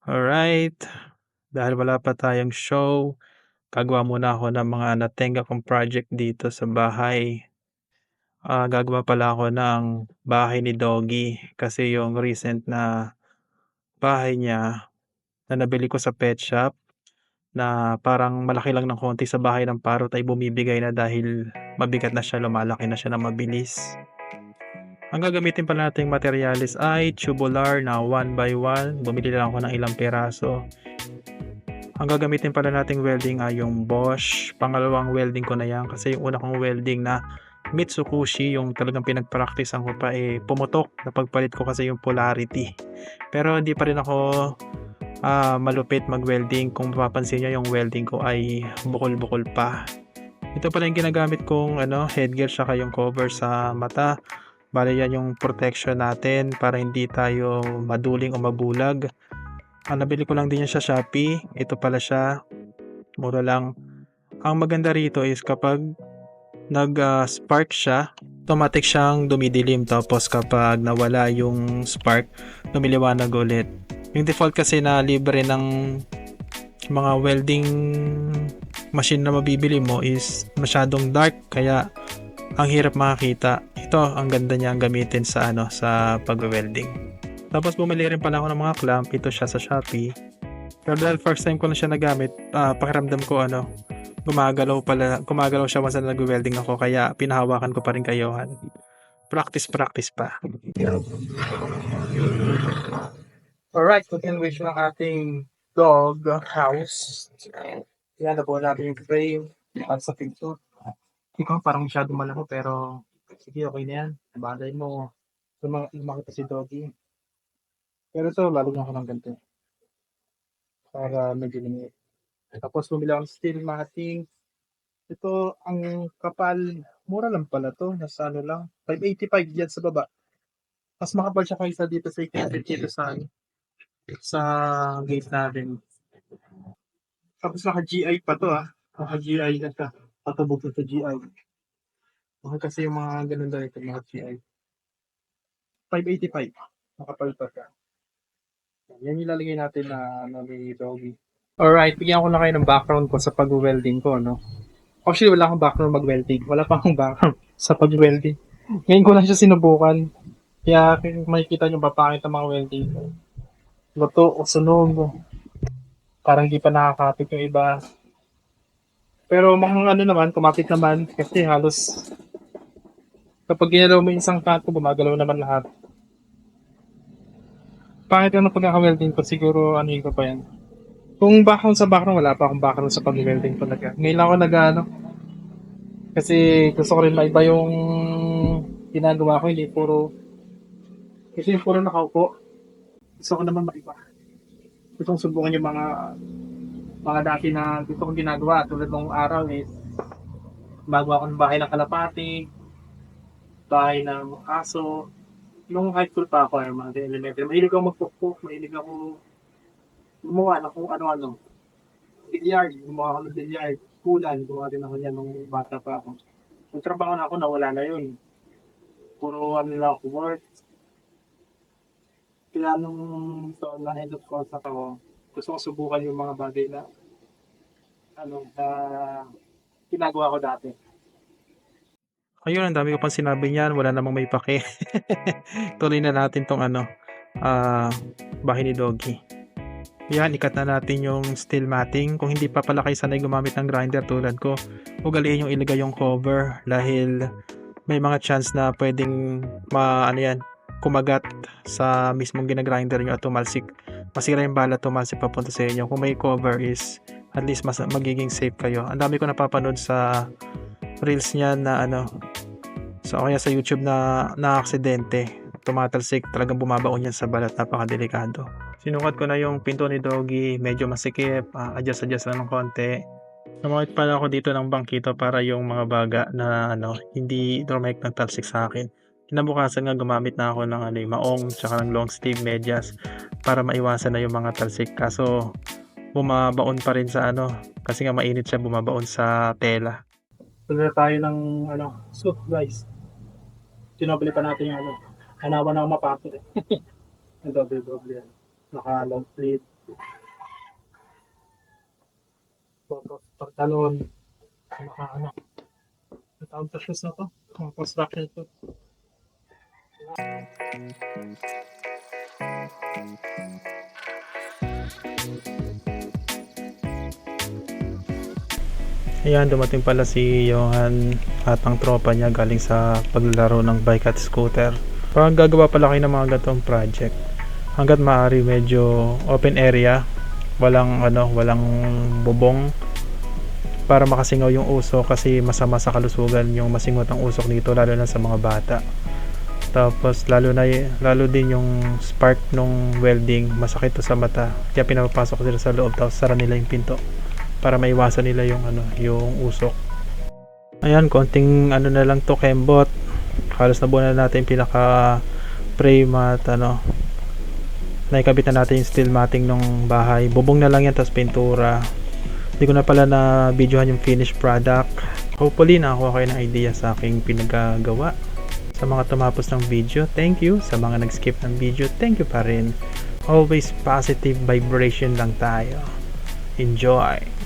Alright, dahil wala pa tayong show, gagawa muna ako ng mga natenga kong project dito sa bahay. Ah, gagawa pala ako ng bahay ni Doggy kasi yung recent na bahay niya na nabili ko sa pet shop na parang malaki lang ng konti sa bahay ng parot ay bumibigay na dahil mabigat na siya, lumalaki na siya ng mabilis. Ang gagamitin pala nating materyales ay tubular na 1 by 1 bumili lang ako ng ilang piraso. Ang gagamitin pala nating welding ay yung Bosch, pangalawang welding ko na yan kasi yung una kong welding na Mitsukushi yung talagang pinag-practicean ko pa eh pumutok napagpalit ko kasi yung polarity. Pero hindi pa rin ako ah, malupit mag-welding kung mapapansin niyo yung welding ko ay bukol-bukol pa. Ito pala yung ginagamit kong ano, headgear saka yung cover sa mata. Bale yan yung protection natin para hindi tayo maduling o mabulag. Ah, nabili ko lang din yan sa Shopee. Ito pala siya. Mura lang. Ang maganda rito is kapag nag-spark siya, automatic siyang dumidilim. Tapos kapag nawala yung spark, lumiliwanag ulit. Yung default kasi na libre ng mga welding machine na mabibili mo is masyadong dark kaya ang hirap makakita. Ito, ang ganda niya ang gamitin sa ano sa pag-welding. Tapos bumili rin pala ako ng mga clamp. Ito siya sa Shopee. Pero dahil first time ko na siya nagamit, ah, pakiramdam ko ano, gumagalaw pala, gumagalaw siya once na nag-welding ako kaya pinahawakan ko pa rin kayohan. Practice, practice pa. Alright, continuation ng ating dog house. Yan, nabuo natin yung frame at sa pinto. Ikaw parang masyado malaki pero sige okay na yan. Balay mo. Lumaki lumaki pa si Doggy. Pero ito, lalagyan ko ng ganito. Para medyo lumiit. Tapos bumili ako ng steel matting. Ito, ang kapal, mura lang pala to. Nasa ano lang, 585 yan sa baba. Mas makapal siya kaysa dito sa 800 dito sa ano, sa gate natin. Tapos naka GI pa to ah. Naka GI na siya. Patubog na sa GI. Okay kasi yung mga ganun dahil ito, mga GI. 585. Makapal pa siya. Yan yung ilalagay natin na ano, ni Doggy. Alright, bigyan ko na kayo ng background ko sa pag-welding ko, no? Actually, wala akong background mag-welding. Wala pa akong background sa pag-welding. Ngayon ko lang siya sinubukan. Kaya makikita nyo ba pangit ang mga welding ko. Luto o sunog. Parang di pa nakakapit yung iba. Pero mga ano naman, kumapit naman. Kasi halos kapag ginalaw mo isang kanto, gumagalaw naman lahat. Pangit yung pagkaka-welding ko, siguro ano yung ko pa yan. Kung background sa background, wala pa akong background sa pag-welding talaga. Ngayon ako nag ano. Kasi gusto ko rin maiba yung ginagawa ko, hindi puro kasi yung puro nakaupo. Gusto ko naman maiba. Gusto kong subukan yung mga mga dati na gusto kong ginagawa tulad ng araw is gumagawa ako ng bahay ng kalapati, bahay ng aso. Nung high school pa ako, yung mga elementary, mahilig ako magpukpok, mahilig ako gumawa na kung ano-ano. Bilyard, gumawa ako ng bilyard. Kulan, gumawa din ako niyan nung bata pa ako. Nung trabaho na ako, nawala na yun. Puro ano lang ako work. Kaya nung taon na head of contact ako, gusto ko subukan yung mga bagay na ano, na ginagawa ko dati. Ayun, ang dami ko pang sinabi niyan. Wala namang may pake. Tuloy na natin tong ano, ah, bahay ni Doggy. Yan, ikat na natin yung steel matting. Kung hindi pa pala kayo sanay gumamit ng grinder tulad ko, ugaliin yung ilagay yung cover dahil may mga chance na pwedeng ma, ano yan, kumagat sa mismong ginagrinder nyo at tumalsik. Masira yung bala tumalsik papunta sa inyo. Kung may cover is at least mas magiging safe kayo. Ang dami ko napapanood sa reels niya na ano, so kaya sa YouTube na na aksidente. Tumatalsik talagang bumabaon yan sa balat napakadelikado. Sinukat ko na yung pinto ni Doggy medyo masikip uh, adjust adjust lang ng konti. Namakit pala ako dito ng bangkito para yung mga baga na ano hindi dramatic ng talsik sa akin. Kinabukasan nga gumamit na ako ng ano, yung maong tsaka ng long sleeve medyas para maiwasan na yung mga talsik. Kaso bumabaon pa rin sa ano kasi nga mainit siya bumabaon sa tela Pagka tayo ng ano, soup guys. Tinobili pa natin yung ano. Hanawan ako mapapit eh. Ang doble-doble yan. Naka long sleeve. Tapos pagtalon, naka ano, ang tawag sa na to, mga construction to. Ayan, dumating pala si Johan at ang tropa niya galing sa paglalaro ng bike at scooter. Parang gagawa pala kayo ng mga gatong project. Hanggat maaari medyo open area, walang ano, walang bubong para makasingaw yung usok kasi masama sa kalusugan yung masingot ang usok nito lalo na sa mga bata. Tapos lalo na lalo din yung spark nung welding masakit to sa mata. Kaya pinapapasok sila sa loob tapos sara nila yung pinto para maiwasan nila yung ano, yung usok. Ayan, konting ano na lang to kembot. Halos nabuo na natin pinaka frame at ano naikabit na natin yung steel matting ng bahay. Bubong na lang yan tapos pintura. Hindi ko na pala na videohan yung finished product. Hopefully nakakuha kayo ng idea sa aking pinagagawa. Sa mga tumapos ng video, thank you. Sa mga nag-skip ng video, thank you pa rin. Always positive vibration lang tayo. Enjoy!